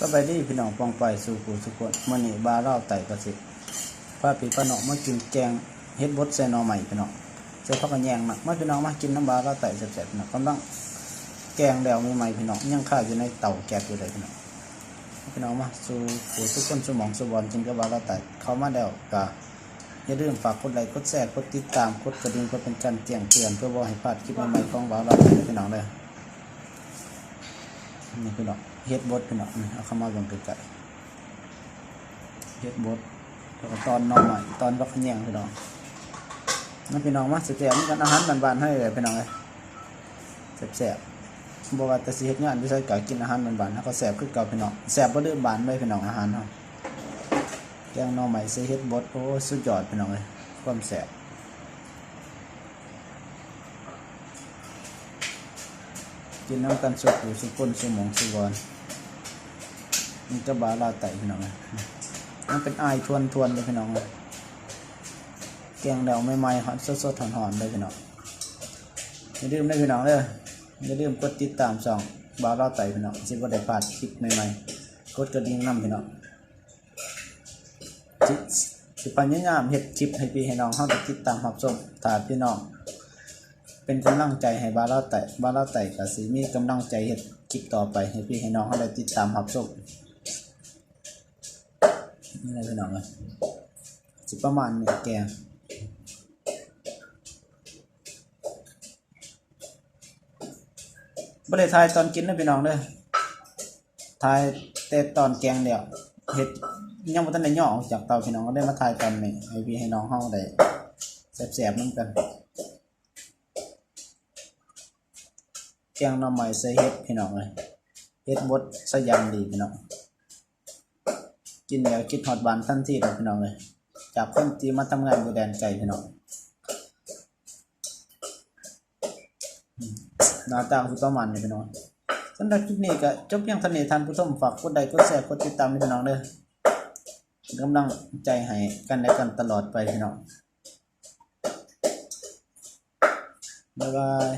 สบายดีพี่น้องปองไปสู่ผู้ทุกคนมื่อนี้บาเล่าไต่กระสิพาพี่ป้าน้อมากินแกงเฮ็ดบดใส่หนอใหม่พี่น้องเจ้าพักกันแยงหนักมาพี่น้องมากินน้ำบาเล่าไต่แซ่บๆน้องกำลังแกงแล้วใหม่ๆพี่น้องยังข้าวอยู่ในเตาแก๊สอยู่เลยพี่น้องพี่น้องมาสู่ผู้ทุกคนสมองสบอนกินกับบาเล่าไต่เข้ามาแล้วก็อย่าลืมฝากกดไลค์กดแชร์กดติดตามกดกระดิ่งเพื่อเป็นการแจ้งเตือนเพื่อบ่ให้พลาดคลิปใหม่ๆของบาเล่าไต่พี่น้องเลย นี่พี่น้องเฮ็ดบดพี่น้องนี่เอาเข้ามาลงใกล้ๆเฮ็ดบดแล้วก็ตอนน้องใหม่ตอนบักขะแยงพี่น้องนั่นพี่น้องมาแซ่บๆกันอาหารบานๆให้เลยพี่น้องเลยแซ่บๆบ่ว่าแต่สิเฮ็ดงานที่ใช้ก็กินอาหารบานๆแล้วก็แซ่บคือเก่าพี่น้องแซ่บบ่ลืมบานไว้พี่น้องอาหารเฮาะแกงน่อใหม่ใส่เฮ็ดบดโอ้สุดยอดพี่น้องเลยความแซ่บ กินน้ำกันสุกอยู่สุกคนสุหมองสุวรมันจะบาลาไตพี่น้องเลยมันเป็นไอทวนทวนเลยพี่น้องเลยแกงเดาไม่ไหม้ๆหอนสดสดหอนหอนๆเลยพี่น้องอย่าลืมได้พี่น้องเลยอย่าลืมกดติดตามช่องบาลาไตพี่น้องสิบ่ได้พลาดคลิปใหม่ๆกดกระดิ่งน้ำพี่น้องสิสิพยายามเฮ็ดคลิปให้พี่ให้น้องเฮาได้ติดตามรับชมถ้าพี่น้อง เป็นกำลังใจให้บาลาไต่บาลาไต่กับสีมีกำลังใจเฮ็ดคลิปต่อไปให้พี่ให้น้องเขาได้ติดตามรับชมนี่เลยพี่น้องเลยสิประมาณนี้แกงบ่ได้ทายตอนกินนะพี่น้องเด้อทายแต่ตอนแกงเดียวเฮ็ดยังบ่ทันได้ย่อออกจากเตาพี่น้องก็ได้มาทายตอนนี้ให้พี่ให้น้องเฮาได้แซ่บๆนํกัน แกงหน่อไม้ใส่เห็ดพี่น้องเลยเห็ดบดสยามดีพี่น้องกินแล้วคิดฮอดบานทันทีเลยพี่น้องเลยจากคนที่มาทำงานอยู่แดนไกลพี่น้องหน้าตาคือประมาณนี้พี่น้องสำหรับคลิปนี้ก็จบเพียงเท่านี้ท่านผู้ชมฝากกดไลค์กดแชร์กดติดตามให้พี่น้องเด้อกำลังใจให้กันและกันตลอดไปพี่น้องบ๊ายบาย